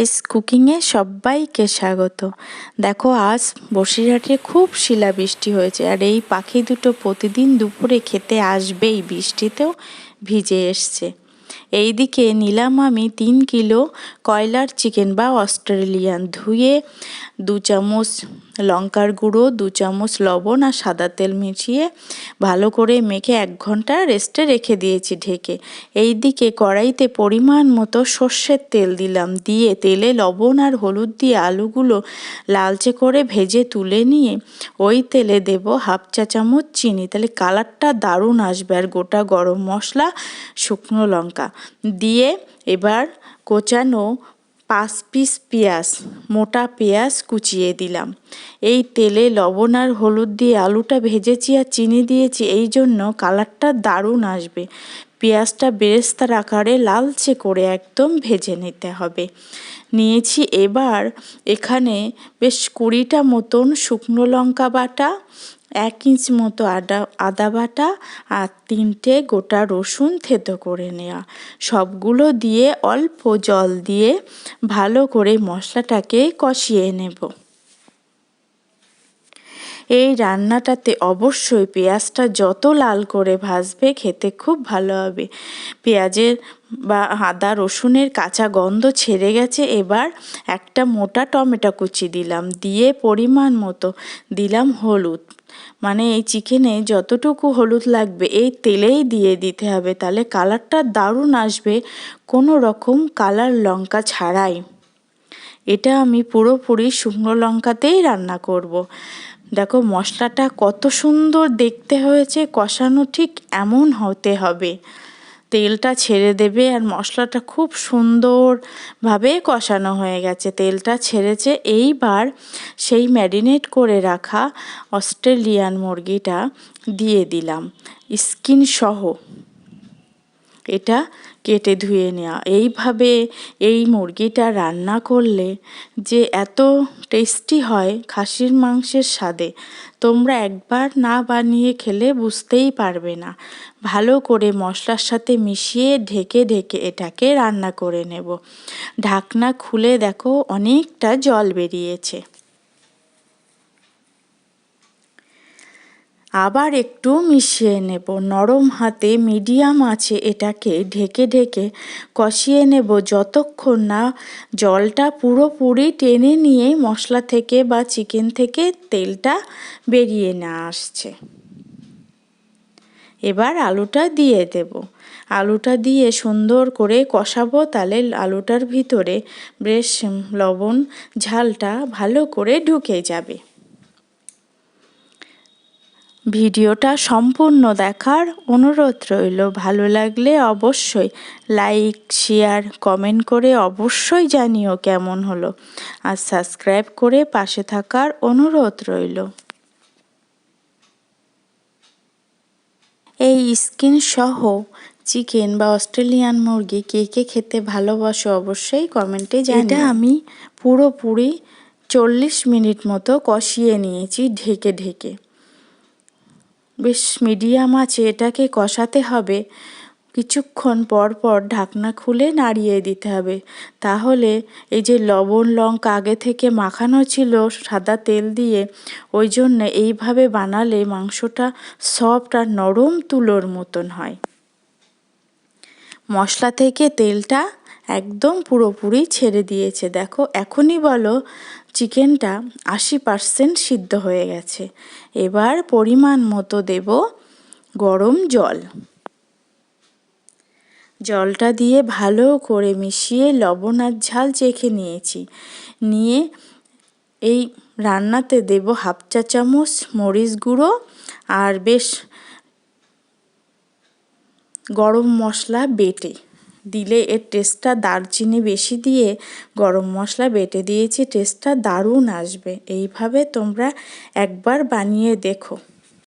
S কুকিংয়ে সবাইকে স্বাগত। দেখো, আজ বসিরহাটে খুব শিলাবৃষ্টি হয়েছে আর এই পাখি দুটো প্রতিদিন দুপুরে খেতে আসবেই, বৃষ্টিতেও ভিজে এসছে। এইদিকে নিলাম আমি তিন কিলো কয়লার চিকেন বা অস্ট্রেলিয়ান। ধুয়ে দু চামচ লঙ্কার গুঁড়ো, দু চামচ লবণ আর সাদা তেল মিশিয়ে ভালো করে মেখে এক ঘণ্টা রেস্টে রেখে দিয়েছি ঢেকে। এই দিকে কড়াইতে পরিমাণ মতো সর্ষের তেল দিলাম। দিয়ে তেলে লবণ আর হলুদ দিয়ে আলুগুলো লালচে করে ভেজে তুলে নিয়ে ওই তেলে দেব হাফ চা চামচ চিনি। তাহলে কালারটা দারুণ আসবে আর গোটা গরম মশলা, শুকনো লঙ্কা। দিয়ে এবার কোচানো পাঁচ পিস পেঁয়াজ, মোটা পেঁয়াজ কুচিয়ে দিলাম। এই তেলে লবণ আর হলুদ দিয়ে আলুটা ভেজেছি আর চিনি দিয়েছি, এই জন্য কালারটা দারুণ আসবে। পেঁয়াজটা বেরেস্তার আকারে লালচে করে একদম ভেজে নিতে হবে। নিয়েছি এবার এখানে বেশ কুড়িটা মতন শুকনো লঙ্কা বাটা এক ইঞ্চ মতো আদা আদা বাটা আর তিনটে গোটা রসুন থেতো করে নেওয়া সবগুলো দিয়ে অল্প জল দিয়ে ভালো করে মশলাটাকে কষিয়ে নেব। এই রান্নাটাতে অবশ্যই পেঁয়াজটা যত লাল করে ভাজবে খেতে খুব ভালো হবে। পেঁয়াজের বা আদা, রসুনের কাঁচা গন্ধ ছেড়ে গেছে। এবার একটা মোটা টমেটো কুচি দিলাম। দিয়ে পরিমাণ মতো দিলাম হলুদ। মানে এই চিকেনে যতটুকু হলুদ লাগবে, এই তেলেই দিয়ে দিতে হবে। তাহলে কালারটা দারুণ আসবে। কোনো রকম কালার লঙ্কা ছাড়াই। এটা আমি পুরোপুরি শুকনো লঙ্কাতেই রান্না করব। দেখো, মশলাটা কত সুন্দর দেখতে হয়েছে, কষানো ঠিক এমন হতে হবে। তেলটা ছেড়ে দেবে আর মশলাটা খুব সুন্দরভাবে কষানো হয়ে গেছে। তেলটা ছেড়েছে। এইবার সেই ম্যারিনেট করে রাখা অস্ট্রেলিয়ান মুরগিটা দিয়ে দিলাম। স্কিন সহ। এটা কেটে ধুয়ে নেওয়া। এইভাবে এই মুরগিটা রান্না করলে যে এত টেস্টি হয় খাসির মাংসের স্বাদে, তোমরা একবার না বানিয়ে খেলে বুঝতেই পারবে না। ভালো করে মশলার সাথে মিশিয়ে ঢেকে ঢেকে এটাকে রান্না করে নেব। ঢাকনা খুলে দেখো, অনেকটা জল বেরিয়েছে। আবার একটু মিশিয়ে নেব। নরম হাতে মিডিয়াম আছে এটাকে ঢেকে ঢেকে কষিয়ে নেব যতক্ষণ না জলটা পুরোপুরি টেনে নিয়ে মশলা থেকে বা চিকেন থেকে তেলটা বেরিয়ে না আসছে। এবার আলুটা দিয়ে দেব। আলুটা দিয়ে সুন্দর করে কষাবো, তাহলে আলুটার ভিতরে বেশ লবণ ঝালটা ভালো করে ঢুকে যাবে। ভিডিওটা সম্পূর্ণ দেখার অনুরোধ রইল। ভালো লাগলে অবশ্যই লাইক, শেয়ার, কমেন্ট করে অবশ্যই জানিও কেমন হলো। আর সাবস্ক্রাইব করে পাশে থাকার অনুরোধ রইল। এই স্কিন সহ চিকেন বা অস্ট্রেলিয়ান মুরগি কে কে খেতে ভালোবাসো অবশ্যই কমেন্টে জানি আমি পুরোপুরি চল্লিশ মিনিট মতো কষিয়ে নিয়েছি ঢেকে ঢেকে। বেশ মিডিয়াম আছে, এটাকে কষাতে হবে। কিছুক্ষণ পর পর ঢাকনা খুলে নাড়িয়ে দিতে হবে। তাহলে এই যে লবণ, লঙ্কা আগে থেকে মাখানো ছিল সাদা তেল দিয়ে, ওই জন্য এইভাবে বানালে মাংসটা সফট আর নরম তুলোর মতন হয়। মশলা থেকে তেলটা একদম পুরোপুরি ছেড়ে দিয়েছে। দেখো, এখনই বলো চিকেনটা আশি পারসেন্ট সিদ্ধ হয়ে গেছে। এবার পরিমাণ মতো দেব গরম জল। জলটা দিয়ে ভালো করে মিশিয়ে লবণ আর ঝাল চেখে নিয়েছি। নিয়ে এই রান্নাতে দেব হাফ চা চামচ মরিচ গুঁড়ো আর বেশ গরম মশলা বেটে। দিলে এর টেস্টটা দারচিনি বেশি দিয়ে গরম মশলা বেটে দিয়েছি টেস্টটা দারুণ আসবে। এইভাবে তোমরা একবার বানিয়ে দেখো।